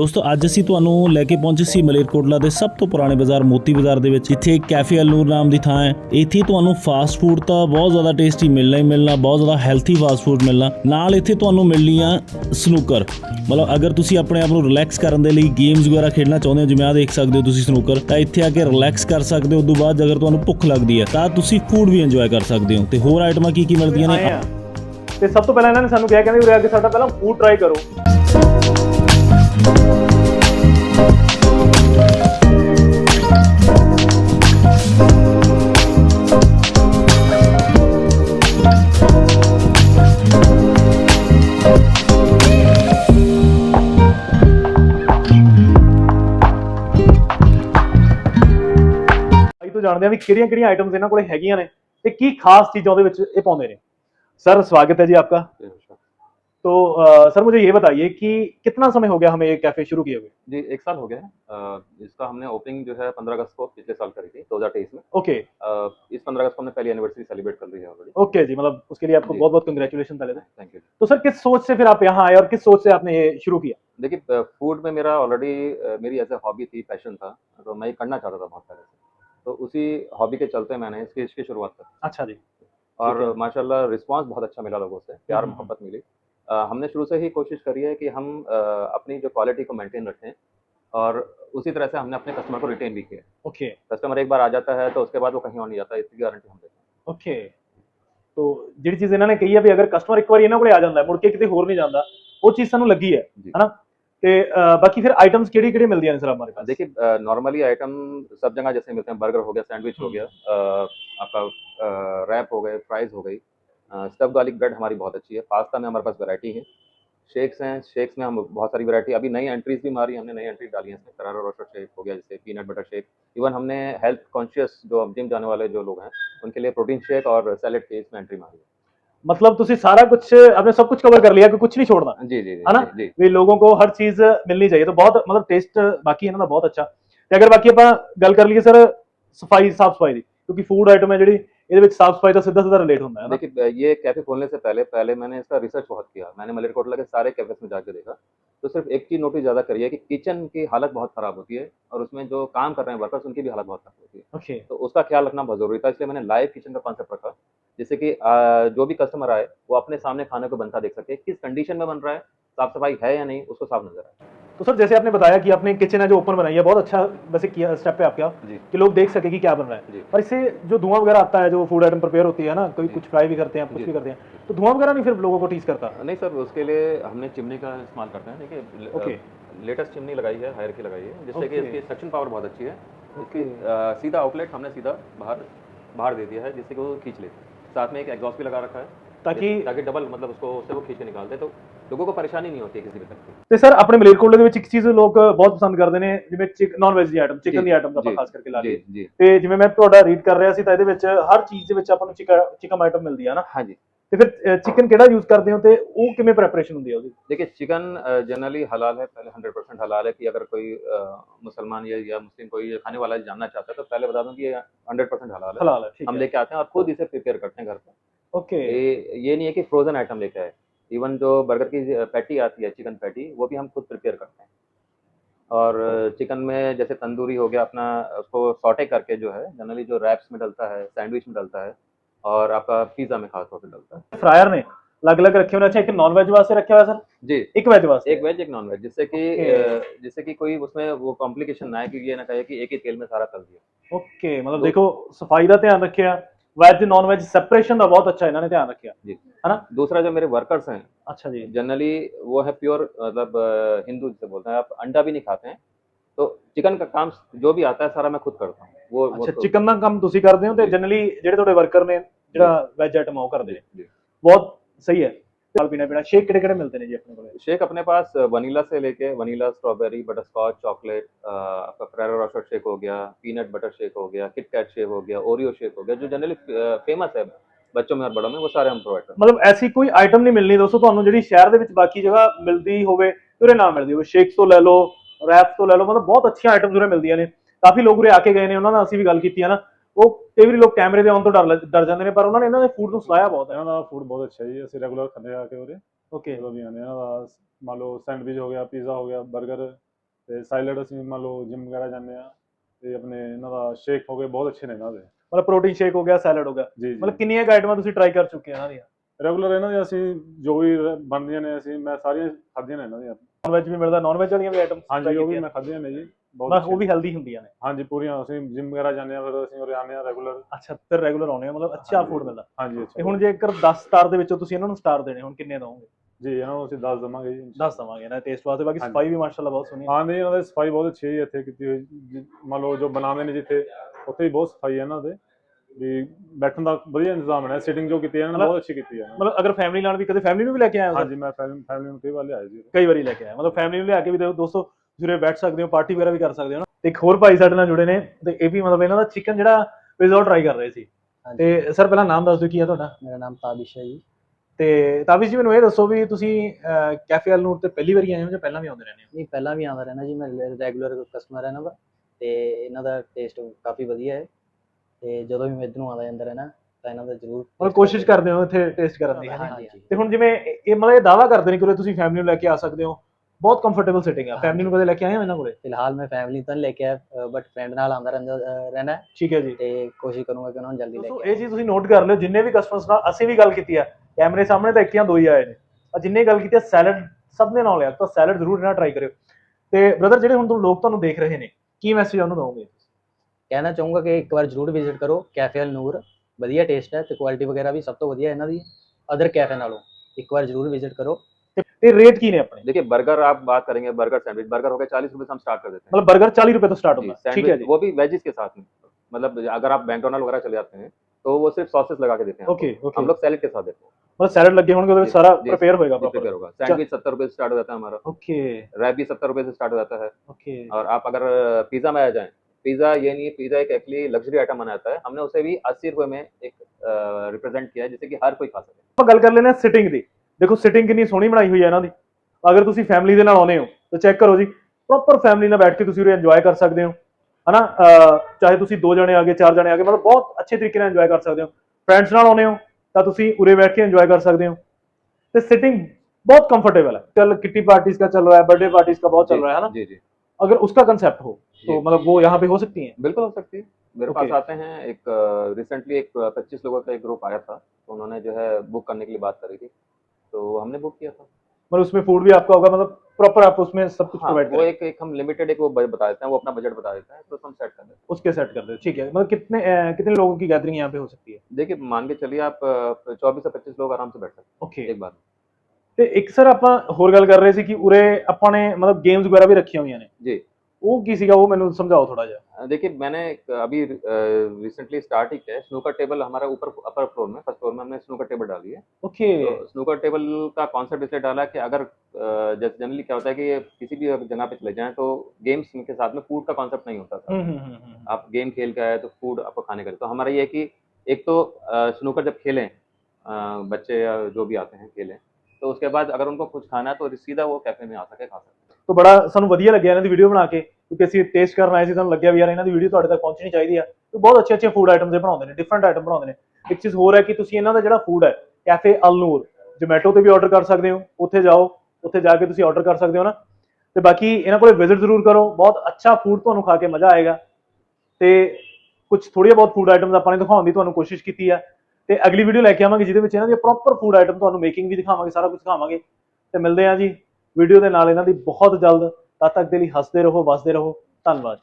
ਦੋਸਤੋ ਅੱਜ ਅਸੀਂ ਤੁਹਾਨੂੰ ਲੈ ਕੇ ਪਹੁੰਚੇ ਸੀ ਮਲੇਰਕੋਟਲਾ ਦੇ ਸਭ ਤੋਂ ਪੁਰਾਣੇ ਬਾਜ਼ਾਰ ਮੋਤੀ ਬਾਜ਼ਾਰ ਦੇ ਵਿੱਚ ਇੱਥੇ ਇੱਕ ਕੈਫੇ ਅਲਨੂਰ ਨਾਮ ਦੀ ਥਾਂ ਹੈ ਇੱਥੇ ਤੁਹਾਨੂੰ ਫਾਸਟ ਫੂਡ ਤਾਂ ਬਹੁਤ ਜ਼ਿਆਦਾ ਟੇਸਟੀ ਮਿਲਣਾ ਹੀ ਮਿਲਣਾ ਬਹੁਤ ਜ਼ਿਆਦਾ ਹੈਲਥੀ ਫਾਸਟ ਫੂਡ ਮਿਲਣਾ ਨਾਲ ਇੱਥੇ ਤੁਹਾਨੂੰ ਮਿਲਣੀਆਂ ਸਨੂਕਰ ਮਤਲਬ ਅਗਰ ਤੁਸੀਂ ਆਪਣੇ ਆਪ ਨੂੰ ਰਿਲੈਕਸ ਕਰਨ ਦੇ ਲਈ ਗੇਮਸ ਵਗੈਰਾ ਖੇਡਣਾ ਚਾਹੁੰਦੇ ਹੋ ਜਿਵੇਂ ਆ ਦੇਖ ਸਕਦੇ ਹੋ ਤੁਸੀਂ ਸਨੂਕਰ ਤਾਂ ਇੱਥੇ ਆ ਕੇ ਰਿਲੈਕਸ ਕਰ ਸਕਦੇ ਹੋ ਉਸ ਤੋਂ ਬਾਅਦ ਜੇਕਰ ਤੁਹਾਨੂੰ ਭੁੱਖ ਲੱਗਦੀ ਹੈ ਤਾਂ ਤੁਸੀਂ ਫੂਡ ਵੀ ਇੰਜੋਏ ਕਰ ਸਕਦੇ ਹੋ ਤੇ ਹੋਰ ਆਈਟਮਾਂ ਕੀ ਕੀ ਮਿਲਦੀਆਂ ਨੇ ਤੇ ਸਭ ਤੋਂ ਪਹਿਲਾਂ ਇਹਨਾਂ ਨੇ ਸਾਨੂੰ ਕਿਹਾ ਕਹਿੰਦੇ ਵੀਰੇ ਅੱਜ ਸਾਡਾ ਪਹਿਲਾਂ ਫੂਡ ਟਰਾਈ ਕਰੋ ਜਾਣਦੇ ਆ ਵੀ ਕਿਹੜੀਆਂ ਕਿਹੜੀਆਂ ਆਈਟਮਸ ਇਹਨਾਂ ਕੋਲੇ ਹੈਗੀਆਂ ਨੇ ਤੇ ਕੀ ਖਾਸ ਚੀਜ਼ਾਂ ਉਹਦੇ ਵਿੱਚ ਇਹ ਪਾਉਂਦੇ ਨੇ ਸਰ ਸਵਾਗਤ ਹੈ ਜੀ ਆਪਕਾ तो आ, सर मुझे ये बताइए कि कितना समय हो गया हमें ये कैफे शुरू किए हुए जी एक साल हो गया है इसका हमने ओपनिंग जो है पंद्रह अगस्त को पिछले साल करी थी दो हजार तेईस में ओके आ, इस पंद्रह अगस्त को हमने पहली एनिवर्सरी सेलिब्रेट कर रही है ऑलरेडी ओके जी मतलब उसके लिए आपको बहुत बहुत कंग्रेचुलेशन पहले थैंक यू तो सर किस सोच से फिर आप यहाँ आए और किस सोच से आपने ये शुरू किया देखिए फूड में मेरा ऑलरेडी मेरी एज ए हॉबी थी पैशन था तो मैं ये करना चाहता था बहुत पहले तो उसी हॉबी के चलते मैंने इसकी इसकी शुरुआत कर अच्छा जी और माशाल्लाह रिस्पांस बहुत अच्छा मिला लोगों से प्यार हम्म, हम्म, हम्म। मोहब्बत मिली हमने शुरू से ही कोशिश करी है कि हम आ, अपनी जो क्वालिटी को मेंटेन रखें और उसी तरह से हमने अपने कस्टमर को रिटेन भी किया ओके okay. कस्टमर एक बार आ जाता है तो उसके बाद वो कहीं और नहीं जाता इसकी गारंटी हम देते हैं ओके तो जी चीज़ इन्होंने कही है भी अगर कस्टमर एक बार ਇੱਕ को आ जाता है मुड़के कितने होर नहीं जाता वो चीज़ सू लगी है है ना ਹਨਾ बाकी फिर आइटम्स ਆਈਟਮਸ ਕਿਹੜੀ ਕਿਹੜੀ ਮਿਲਦੀਆਂ ਨੇ ਸਰ ਹਮਾਰੇ ਪਾਸ नॉर्मली आइटम सब जगह जैसे मिलते हैं बर्गर हो गया सैंडविच हो हम्म। गया आपका रैप हो गए फ्राइज हो गई स्टफ गार्लिक ब्रेड हमारी बहुत अच्छी है पास्ता में हमारे पास वैरायटी है शेक्स हैं शेक्स में हम बहुत सारी वैरायटी अभी नई एंट्रीज भी मारी हमने नई एंट्री डाली है इसमें करारा रोशर शेक हो गया जैसे पीनट बटर शेक इवन हमने हेल्थ कॉन्शियस जो जिम जाने वाले जो लोग हैं उनके लिए प्रोटीन शेक और सैलड के इसमें एंट्री मारी है मतलब तुसी सारा कुछ आपने सब कुछ कवर कर लिया कि कुछ नहीं छोड़ना जी जी है ना जी भी लोगों को हर चीज मिलनी चाहिए तो बहुत मतलब टेस्ट बाकी है ना तो बहुत अच्छा अगर बाकी आप गल कर लिए सर सफाई साफ सफाई की क्योंकि फूड आइटम है जी साफ सफाई का सीधा सीधा रिलेट होता है ਹੁੰਦਾ देखिए ये कैफे खोलने से पहले पहले मैंने इसका रिसर्च बहुत किया मैंने मलेर कोटला के सारे कैफे में जाकर देखा तो सिर्फ एक चीज नोटिस ज्यादा करिए कि किचन की हालत बहुत खराब होती है और उसमें जो काम कर रहे हैं वर्कर्स उनकी भी हालत बहुत खराब होती है ओके तो उसका ख्याल रखना बहुत जरूरी था इसलिए मैंने लाइव किचन का कॉन्सेप्ट रखा जैसे कि जो भी कस्टमर आए वो अपने सामने खाने को बनता देख सके किस कंडीशन में बन रहा है साफ सफाई है या नहीं उसको साफ नजर आए तो सर जैसे आपने बताया कि आपने किचन है जो ओपन बनाई है बहुत अच्छा वैसे किया स्टेप पे आपका कि लोग देख सके कि क्या बन रहा है और इससे जो धुआं वगैरह आता है जो फूड आइटम प्रिपेयर होती है ना कभी कुछ फ्राई भी करते हैं कुछ भी करते हैं तो धुआं वगैरह नहीं फिर लोगों को टीच करता नहीं सर उसके लिए हमने चिमनी का इस्तेमाल करते हैं देखिए ओके लेटेस्ट चिमनी लगाई है हायर की लगाई है जिससे कि इसकी सक्शन पावर बहुत अच्छी है इसकी सीधा आउटलेट हमने सीधा बाहर बाहर दे दिया है जिससे कि वो खींच लेते साथ में एक एग्जॉस्ट भी लगा रखा है ताकि ताकि डबल मतलब उसको उससे वो खींच के निकालते तो ਲੋਕੋ ਕੋ ਪਰੇਸ਼ਾਨੀ ਨਹੀਂ ਹੁੰਦੀ ਕਿਸੇ ਵੀ ਤਰ੍ਹਾਂ ਦੀ ਤੇ ਸਰ ਆਪਣੇ ਮਲੇਰ ਕੋਲੇ ਦੇ ਵਿੱਚ ਇੱਕ ਚੀਜ਼ ਲੋਕ ਬਹੁਤ ਪਸੰਦ ਕਰਦੇ ਨੇ ਜਿਵੇਂ ਚਿਕ ਨਾਨ ਵੈਜ ਦੀ ਆਈਟਮ ਚਿਕਨ ਦੀ ਆਈਟਮ ਦਾ ਖਾਸ ਕਰਕੇ ਲਾ ਲਈ ਤੇ ਜਿਵੇਂ ਮੈਂ ਤੁਹਾਡਾ ਰੀਡ ਕਰ ਰਿਹਾ ਸੀ ਤਾਂ ਇਹਦੇ ਵਿੱਚ ਹਰ ਚੀਜ਼ ਦੇ ਵਿੱਚ ਆਪਾਂ ਨੂੰ ਚਿਕਨ ਚਿਕਨ ਆਈਟਮ ਮਿਲਦੀ ਆ ਨਾ ਹਾਂਜੀ ਤੇ ਫਿਰ ਚਿਕਨ ਕਿਹੜਾ ਯੂਜ਼ ਕਰਦੇ ਹੋ ਤੇ ਉਹ ਕਿਵੇਂ ਪ੍ਰੈਪਰੇਸ਼ਨ ਹੁੰਦੀ ਹੈ ਉਹਦੀ ਦੇਖੋ ਚਿਕਨ ਜਨਰਲੀ ਹਲਾਲ ਹੈ ਪਹਿਲੇ 100% ਹਲਾਲ ਹੈ ਕਿ ਅਗਰ ਕੋਈ ਮੁਸਲਮਾਨ ਜਾਂ ਮੁਸਲਿਮ ਕੋਈ ਖਾਣੇ ਵਾਲਾ ਜਾਨਣਾ ਚਾਹਤਾ ਤਾਂ ਪਹਿਲੇ ਬਤਾ ਦੂੰ ਕਿ 100% ਹਲਾਲ ਹੈ ਹਲਾਲ ਹੈ ਠੀਕ ਹੈ ਹਮ ਲੈ ਕੇ ਆਤੇ ਹਾਂ ਖੁਦ ਇਸੇ ਪ੍ਰੀਪੇਅਰ ਕਰਤੇ ਹੈਂ ਘਰ ਪਰ ਓਕੇ ਇਹ ਇਹ ਨਹੀਂ ਹੈ ਕਿ ਫ੍ਰੋਜ਼ਨ ਆਈਟਮ ਲੈ ਕੇ ਆਏ इवन जो बर्गर की पैटी आती है चिकन पैटी वो भी हम खुद प्रिपेयर करते हैं और चिकन में जैसे तंदूरी हो गया अपना उसको सॉटे करके जो है जनरली जो रैप्स में डलता है सैंडविच में डलता है और आपका पिज्जा में खासतौर पर डलता है फ्रायर में अलग अलग रखे होने चाहिए अच्छा, एक नॉन वेज वास्ते रखे हुआ सर जी एक वेज वास्ते एक वेज एक नॉन वेज जिससे कि जिससे कि कोई उसमें वो कॉम्प्लिकेशन ना आए कि ये ना कहे कि एक ही तेल में सारा तल दिया ओके मतलब तो देखो सफाई का ध्यान रखे वेज नॉन वेज सेपरेशन का बहुत अच्छा इन्होंने ध्यान रखा जी है ना दूसरा जो मेरे वर्कर्स हैं अच्छा जी जनरली वो है प्योर मतलब हिंदू जिसे बोलते हैं आप अंडा भी नहीं खाते हैं तो ਚਿਕਨ ਦਾ ਕੰਮ ਜੋ ਵੀ ਆਤਾ ਹੈ ਸਾਰਾ ਮੈਂ ਖੁਦ ਕਰਦਾ ਹਾਂ ਉਹ ਅੱਛਾ ਚਿਕਨ ਦਾ ਕੰਮ ਤੁਸੀਂ ਕਰਦੇ ਹੋ ਤੇ ਜਨਰਲੀ ਜਿਹੜੇ ਤੁਹਾਡੇ ਵਰਕਰ ਨੇ ਜਿਹੜਾ ਵੈਜ ਆਈਟਮ ਆ ਉਹ ਕਰਦੇ ਨੇ ਜੀ ਬਹੁਤ ਸਹੀ ਹੈ ਨਾਲ ਬਿਨਾ ਬਿਨਾ ਸ਼ੇਕ ਕਿਹੜੇ ਕਿਹੜੇ ਮਿਲਦੇ ਨੇ ਜੀ ਆਪਣੇ ਕੋਲੇ ਸ਼ੇਕ शेक अपने पास वनीला से लेके वनीला स्ट्रॉबेरी बटरस्कॉच ਚਾਕਲੇਟ आपका ਫਰੈਰੋ रॉशर ਸ਼ੇਕ ਹੋ ਗਿਆ ਪੀਨਟ ਬਟਰ ਸ਼ੇਕ ਹੋ ਗਿਆ किटकैट शेक हो गया ओरियो शेक हो गया जो जनरली फेमस है बच्चों में और बड़ों में ਉਹ ਸਾਰੇ ਹਮ ਪ੍ਰੋਵਾਈਡ करते ਮਤਲਬ ਐਸੀ ਕੋਈ ਆਈਟਮ ਨਹੀਂ ਮਿਲਣੀ ਦੋਸਤੋ ਤੁਹਾਨੂੰ ਜਿਹੜੀ ਸ਼ਹਿਰ ਦੇ ਵਿੱਚ ਬਾਕੀ ਜਗ੍ਹਾ ਮਿਲਦੀ ਹੋਵੇ ਤੇ ਉਰੇ ਨਾ ਮਿਲਦੀ ਹੋਵੇ ਸ਼ੇਕ ਤੋਂ ਲੈ ਲਓ ਰੈਪ ਤੋਂ ਲੈ ਲਓ ਮਤਲਬ ਬਹੁਤ ਅੱਛੀਆਂ ਆਈਟਮਸ ਉਰੇ ਮਿਲਦੀਆਂ ਨੇ ਕਾਫੀ ਲੋਕ ਉਰੇ ਆ ਕੇ ਗਏ ਨੇ ਉਹਨਾਂ ਨਾਲ ਅਸੀਂ ਵੀ ਗੱਲ ਕੀਤੀ ਹੈ ਨਾ ਉਹ ਕਈ ਵਾਰੀ ਲੋਕ ਕੈਮਰੇ ਦੇ ਆਉਣ ਤੋਂ ਡਰ ਡਰ ਜਾਂਦੇ ਨੇ ਪਰ ਉਹਨਾਂ ਨੇ ਇਹਨਾਂ ਦੇ ਫੂਡ ਨੂੰ ਸਲਾਇਆ ਬਹੁਤ ਹੈ ਇਹਨਾਂ ਦਾ ਫੂਡ ਬਹੁਤ ਅੱਛਾ ਜੀ ਅਸੀਂ ਰੈਗੂਲਰ ਖਾਂਦੇ ਆ ਕੇ ਹੋਰੇ ਓਕੇ ਉਹ ਵੀ ਆਨੇ ਆ ਇਹਨਾਂ ਦਾ ਮੰਨ ਲਓ ਸੈਂਡਵਿਚ ਹੋ ਗਿਆ ਪੀਜ਼ਾ ਹੋ ਗਿਆ 버ਗਰ ਤੇ ਸਾਈਲਡ ਅਸੀਂ ਮੰਨ ਲਓ ਜਿਮ ਵਗੈਰਾ ਜਾਂਦੇ ਆ ਤੇ ਆਪਣੇ ਇਹਨਾਂ ਦਾ ਸ਼ੇਕ ਹੋ ਗਏ ਬਹੁਤ ਅੱਛੇ ਨੇ ਇਹਨਾਂ ਦੇ ਮਤਲਬ ਪ੍ਰੋਟੀਨ ਸ਼ੇਕ ਹੋ ਗਿਆ ਸੈਲਡ ਹੋ ਗਿਆ ਜੀ ਮਤਲਬ ਕਿੰਨੀਆਂ ਕੁ ਆਈਟਮਾਂ ਤੁਸੀਂ ਟਰਾਈ ਕਰ ਚੁੱਕੇ ਆ ਇਹਨਾਂ ਦੀਆਂ ਰੈਗੂਲਰ ਇਹਨਾਂ ਦੇ ਅਸੀਂ ਜੋ ਵੀ ਬਣਦੀਆਂ ਨੇ ਅਸੀਂ ਮੈਂ ਸਾਰੀਆਂ ਖਾਧੀਆਂ ਨੇ ਇਹਨਾਂ ਦੀਆਂ ਨਾਨ ਵੈਜ ਵੀ ਮਿਲਦਾ ਨਾਨ ਵੈਜ ਵਾਲੀਆਂ ਵੀ ਆਈਟਮਸ ਹਾਂਜੀ ਉਹ ਵੀ ਮੈਂ ਖਾਧੀਆਂ ਨੇ ਜੀ ਬਸ ਉਹ ਵੀ ਹੈਲਦੀ ਹੁੰਦੀਆਂ ਨੇ ਹਾਂਜੀ ਪੂਰੀਆਂ ਅਸੀਂ ਜਿਮ ਵਗੈਰਾ ਜਾਂਦੇ ਆ ਫਿਰ ਅਸੀਂ ਉਰੇ ਆ ਰੈਗੂਲਰ ਅੱਛਾ ਫਿਰ ਰੈਗੂਲਰ ਆਉਂਦੇ ਆ ਮਤਲਬ ਅੱਛਾ ਫੂਡ ਮਿਲਦਾ ਹਾਂਜੀ ਅੱਛਾ ਤੇ ਹੁਣ ਜੇਕਰ 10 ਸਟਾਰ ਦੇ ਵਿੱਚੋਂ ਤੁਸੀਂ ਇਹਨਾਂ ਨੂੰ ਸਟਾਰ ਦੇਣੇ ਹੁਣ ਕਿੰਨੇ ਦੋਗੇ ਜੀ ਇਹਨਾਂ ਨੂੰ ਅਸੀਂ 10 ਦਵਾਂਗੇ ਜੀ 10 ਦਵਾਂਗੇ ਇਹਨਾਂ ਟੇਸਟ ਵਾਸਤੇ ਬਾਕੀ ਸਫਾਈ ਵੀ ਮਾਸ਼ਾਅੱਲਾ ਬਹੁਤ ਸੋਹਣੀ ਹਾਂ ਜੀ ਇਹਨਾਂ ਦੀ ਸਫਾਈ ਬਹੁਤ ਅੱਛੀ ਹੈ ਇੱਥੇ ਕੀਤੀ ਹੋਈ ਮੰਨ ਲਓ ਜੋ ਬਣਾਉਂਦੇ ਨੇ ਜਿੱਥੇ ਉੱਥੇ ਵੀ ਬਹੁਤ ਸਫਾਈ ਹੈ ਇਹਨਾਂ ਦੇ ਵੀ ਬੈਠਣ ਦਾ ਵਧੀਆ ਇੰਤਜ਼ਾਮ ਹੈ ਸਿਟਿੰਗ ਜੋ ਕੀਤੀ ਹੈ ਇਹਨਾਂ ਨੇ ਬਹੁਤ ਅੱਛੀ ਕੀਤੀ ਹੈ ਮਤਲਬ ਅਗਰ ਫੈਮਿਲੀ ਨਾਲ ਵੀ ਕਦੇ ਫੈਮਿਲੀ ਨੂੰ ਵੀ ਲੈ ਕੇ ਆਏ ਹਾਂ ਹਾਂਜੀ ਮੈਂ ਫੈਮਿਲੀ ਨੂੰ ਕਈ ਵਾਰ ਲਿਆਇਆ ਜੀ ਕਈ ਵਾਰੀ ਲੈ ਕੇ ਆਇਆ ਮਤਲਬ ਫੈਮਿਲੀ ਨੂੰ ਲੈ ਕੇ ਵੀ ਦੋਸਤੋ ਜੁਰੇ ਬੈਠ ਸਕਦੇ ਹੋ ਪਾਰਟੀ ਵਗੈਰਾ ਵੀ ਕਰ ਸਕਦੇ ਹੋ ਨਾ ਤੇ ਇੱਕ ਹੋਰ ਭਾਈ ਸਾਡੇ ਨਾਲ ਜੁੜੇ ਨੇ ਤੇ ਇਹ ਵੀ ਮਤਲਬ ਇਹਨਾਂ ਦਾ ਚਿਕਨ ਜਿਹੜਾ ਰਿਜ਼ੋਰਟ ਟਰਾਈ ਕਰ ਰਹੇ ਸੀ ਤੇ ਸਰ ਪਹਿਲਾਂ ਨਾਮ ਦੱਸ ਦਿਓ ਕੀ ਹੈ ਤੁਹਾਡਾ ਮੇਰਾ ਨਾਮ ਤਾਬਿਸ਼ ਹੈ ਜੀ ਤੇ ਤਾਬਿਸ਼ ਜੀ ਮੈਨੂੰ ਇਹ ਦੱਸੋ ਵੀ ਤੁਸੀਂ ਕੈਫੇ ਅਲ ਨੂਰ ਤੇ ਪਹਿਲੀ ਵਾਰੀ ਆਏ ਹੋ ਜਾਂ ਪਹਿਲਾਂ ਵੀ ਆਉਂਦੇ ਰਹਿੰਦੇ ਹੋ ਨਹੀਂ ਪਹਿਲਾਂ ਵੀ ਆਉਂਦਾ ਰਹਿੰਦਾ ਜੀ ਮੈਂ ਰੈਗੂਲਰ ਕਸਟਮਰ ਹਾਂ ਨਾ ਤੇ ਇਹਨਾਂ ਦਾ ਟੇਸਟ ਕਾਫੀ ਵਧੀਆ ਹੈ ਤੇ ਜਦੋਂ ਵੀ ਮੈਂ ਇਧਰ ਆਦਾ ਜਾਂਦਾ ਰਹਿਣਾ ਤਾਂ ਇਹਨਾਂ ਦਾ ਜ਼ਰੂਰ ਹੁਣ ਕੋਸ਼ਿਸ਼ ਕਰਦੇ ਹਾਂ ਇੱਥੇ ਟੇਸਟ ਕਰਨ ਦੀ ਤੇ ਹੁਣ ਜਿਵੇਂ ਇਹ ਮਤਲਬ ਇਹ ਦਾਵਾ ਕਰਦੇ ਨੇ ਕਿ ਤੁਸੀਂ ਫੈਮਿਲੀ ਨੂੰ ਲੈ ਕੇ ਆ ਸਕਦੇ ਹੋ ਬਹੁਤ ਕੰਫਰਟੇਬਲ ਸਿਟਿੰਗ ਆ ਫੈਮਿਲੀ ਨੂੰ ਕਦੇ ਲੈ ਕੇ ਆਏ ਹੋ ਇਹਨਾਂ ਕੋਲੇ ਫਿਲਹਾਲ ਮੈਂ ਫੈਮਿਲੀ ਤਾਂ ਲੈ ਕੇ ਆਇਆ ਬਟ ਫਰੈਂਡ ਨਾਲ ਆਂਦਾ ਰਹਿੰਦਾ ਰਹਿਣਾ ਠੀਕ ਹੈ ਜੀ ਤੇ ਕੋਸ਼ਿਸ਼ ਕਰੂੰਗਾ ਕਿ ਉਹਨਾਂ ਨੂੰ ਜਲਦੀ ਲੈ ਕੇ ਸੋ ਇਹ ਚੀਜ਼ ਤੁਸੀਂ ਨੋਟ ਕਰ ਲਿਓ ਜਿੰਨੇ ਵੀ ਕਸਟਮਰਸ ਨਾਲ ਅਸੀਂ ਵੀ ਗੱਲ ਕੀਤੀ ਆ ਕੈਮਰੇ ਸਾਹਮਣੇ ਤਾਂ ਇੱਕੀਆਂ ਦੋ ਹੀ ਆਏ ਨੇ ਆ ਜਿੰਨੇ ਗੱਲ ਕੀਤੀ ਆ ਸੈਲਡ ਸਭ ਦੇ ਨਾਲ ਆ ਤਾਂ ਸੈਲਡ ਜ਼ਰੂਰ ਇਹਨਾਂ ਟਰਾਈ ਕਰਿਓ ਤੇ ਬ੍ਰਦਰ ਜਿਹੜੇ ਹੁਣ ਤੁਹਾਨੂੰ ਲੋਕ ਤੁਹਾਨੂੰ ਦੇਖ ਰਹੇ ਨੇ ਕੀ ਮੈਸੇਜ ਉਹਨੂੰ ਦਵੋਗੇ ਕਹਿਣਾ ਚਾਹੂੰਗਾ ਕਿ ਇੱਕ ਵਾਰ ਜ਼ਰੂਰ ਵਿਜ਼ਿਟ ਕਰੋ ਕੈਫੇ ਅਲ ਨੂਰ ਵਧੀਆ ਟੇਸਟ ਹੈ ਤੇ ਕੁਆਲਿਟੀ ਵਗੈਰਾ ਵੀ ਸਭ ਤੋਂ ਵਧੀਆ ਇਹਨਾਂ ਦੀ ਅਦਰ ਕੈਫੇ ਨਾਲੋਂ ਇੱਕ ਵਾਰ ਜ਼ਰੂਰ ਵਿਜ਼ਿਟ ਕਰੋ रेट की नहीं अपने देखिए बर्गर आप बात करेंगे बर्गर सैंडविच बर्गर हो गया चालीस रुपए से हम स्टार्ट कर देते हैं मतलब बर्गर चालीस रुपए तो स्टार्ट होगा ठीक है वो भी वेजेस के साथ मतलब अगर आप मैकडोनल्ड वगैरह चले जाते हैं तो वो सिर्फ सॉसेस लगा के देते हैं ओके हम लोग सैलेड के साथ देते हैं मतलब लग गए होंगे तो सारा प्रिपेयर होएगा प्रिपेयर होगा सैंडविच सत्तर रुपए से स्टार्ट हो जाता है हमारा ओके रैप भी सत्तर रुपए से स्टार्ट हो जाता है ओके और आप अगर पिज्जा में आ जाए पिज्जा ये नहीं पिज्जा एक एक्चुअली लग्जरी आइटम बना जाता है हमने उसे भी अस्सी रुपए में एक रिप्रेजेंट किया है जिससे कि हर कोई खा सके गल कर लेना सिटिंग दी देखो सिटिंग कि सोहनी बनाई हुई है इन्हों की अगर तुम फैमिली के आने हो तो चैक करो जी प्रोपर फैमिली बैठ के इंजॉय कर सकते हो है ना चाहे दो जने आ गए चार जने आ गए मतलब बहुत अच्छे तरीके इंजॉय कर सकते हो फ्रेंड्स ना आने हो तो उरे बैठ के इंजॉय कर सकते हो तो सिटिंग बहुत कंफर्टेबल है चल किटी पार्टीज का चल रहा है बर्थडे पार्टीज का बहुत चल रहा है ना जी जी अगर उसका कंसेप्ट हो तो मतलब वो यहाँ पे हो सकती है बिल्कुल हो सकती है मेरे पास आते हैं एक रिसेंटली एक पच्चीस लोगों का एक ग्रुप आया था तो उन्होंने जो है बुक करने के लिए बात करी थी तो हमने बुक किया था मतलब उसमें फूड भी आपका होगा मतलब प्रॉपर आप उसमें सब कुछ हाँ, प्रोवाइड वो एक एक हम लिमिटेड एक वो बता देते हैं वो अपना बजट बता देते हैं तो हम सेट कर देते हैं उसके सेट कर देते ठीक है मतलब कितने आ, कितने लोगों की गैदरिंग यहाँ पे हो सकती है देखिए मान के चलिए आप चौबीस से पच्चीस लोग आराम से बैठ सकते ओके एक बार तो एक सर आप होर गल कर रहे थे कि उरे अपने मतलब गेम्स वगैरह भी रखी हुई ਹੋਈਆਂ ਨੇ वो ਕੀ ਸੀਗਾ वो मैंने समझाओ थोड़ा ਜਿਹਾ देखिए मैंने अभी रिसेंटली स्टार्ट ही किया है स्नूकर टेबल हमारा ऊपर अपर फ्लोर में फर्स्ट फ्लोर में हमने स्नूकर टेबल डाली है ओके स्नूकर तो टेबल का कॉन्सेप्ट इसलिए डाला कि अगर जनरली क्या होता है कि किसी भी जगह पे चले जाएं तो गेम्स के साथ में फूड का कॉन्सेप्ट नहीं होता था हम्म, हम्म, हम्म, आप गेम खेल के आए तो फूड आपको खाने का तो हमारा ये है कि एक तो स्नूकर जब खेलें बच्चे जो भी आते हैं खेलें तो उसके बाद अगर उनको कुछ खाना है तो सीधा वो कैफे में आ सके खा सकते हैं ਤੋਂ ਬੜਾ ਸਾਨੂੰ ਵਧੀਆ ਲੱਗਿਆ ਇਹਨਾਂ ਦੀ ਵੀਡੀਓ ਬਣਾ ਕੇ ਕਿਉਂਕਿ ਅਸੀਂ ਟੇਸਟ ਕਰਨ ਆਏ ਸੀ ਸਾਨੂੰ ਲੱਗਿਆ ਵੀ ਯਾਰ ਇਹਨਾਂ ਦੀ ਵੀਡੀਓ ਤੁਹਾਡੇ ਤੱਕ ਪਹੁੰਚਣੀ ਚਾਹੀਦੀ ਆ ਤੇ ਬਹੁਤ ਅੱਛੇ ਅੱਛੇ ਫੂਡ ਆਈਟਮਸ ਇਹ ਬਣਾਉਂਦੇ ਨੇ ਡਿਫਰੈਂਟ ਆਈਟਮ ਬਣਾਉਂਦੇ ਨੇ ਇੱਕ ਚੀਜ਼ ਹੋਰ ਹੈ ਕਿ ਤੁਸੀਂ ਇਹਨਾਂ ਦਾ ਜਿਹੜਾ ਫੂਡ ਹੈ ਕੈਫੇ ਨੂਰ ਜੋਮੈਟੋ ਤੇ ਵੀ ਆਰਡਰ ਕਰ ਸਕਦੇ ਹੋ ਉੱਥੇ ਜਾਓ ਉੱਥੇ ਜਾ ਕੇ ਤੁਸੀਂ ਆਰਡਰ ਕਰ ਸਕਦੇ ਹੋ ਨਾ ਤੇ ਬਾਕੀ ਇਹਨਾਂ ਕੋਲੇ ਵਿਜ਼ਿਟ ਜ਼ਰੂਰ ਕਰੋ ਬਹੁਤ ਅੱਛਾ ਫੂਡ ਤੁਹਾਨੂੰ ਖਾ ਕੇ ਮਜ਼ਾ ਆਏਗਾ ਤੇ ਕੁਝ ਥੋੜੀਆਂ ਬਹੁਤ ਫੂਡ ਆਈਟਮਸ ਆਪਾਂ ਨੇ ਦਿਖਾਉਣ ਦੀ ਤੁਹਾਨੂੰ ਕੋਸ਼ਿਸ਼ ਕੀਤੀ ਆ ਤੇ ਅਗਲੀ ਵੀਡੀਓ ਲੈ ਕੇ ਆਵਾਂਗੇ ਜਿਹਦੇ ਵਿੱਚ ਇਹਨਾਂ ਦੀ ਪ੍ਰੋਪਰ ਫੂਡ ਆਈਟਮ ਤੁਹਾਨੂੰ ਮੇਕਿੰਗ ਵੀ ਦਿਖਾਵਾਂਗੇ ਸਾਰਾ ਕੁਝ ਦਿਖਾਵਾਂਗੇ ਤੇ ਮਿਲਦੇ ਆਂ ਜੀ ਵੀਡੀਓ ਦੇ ਨਾਲ ਇਹਨਾਂ ਦੀ ਬਹੁਤ ਜਲਦ ਤਦ ਤੱਕ ਦੇ ਲਈ ਹੱਸਦੇ ਰਹੋ ਵਸਦੇ ਰਹੋ ਧੰਨਵਾਦ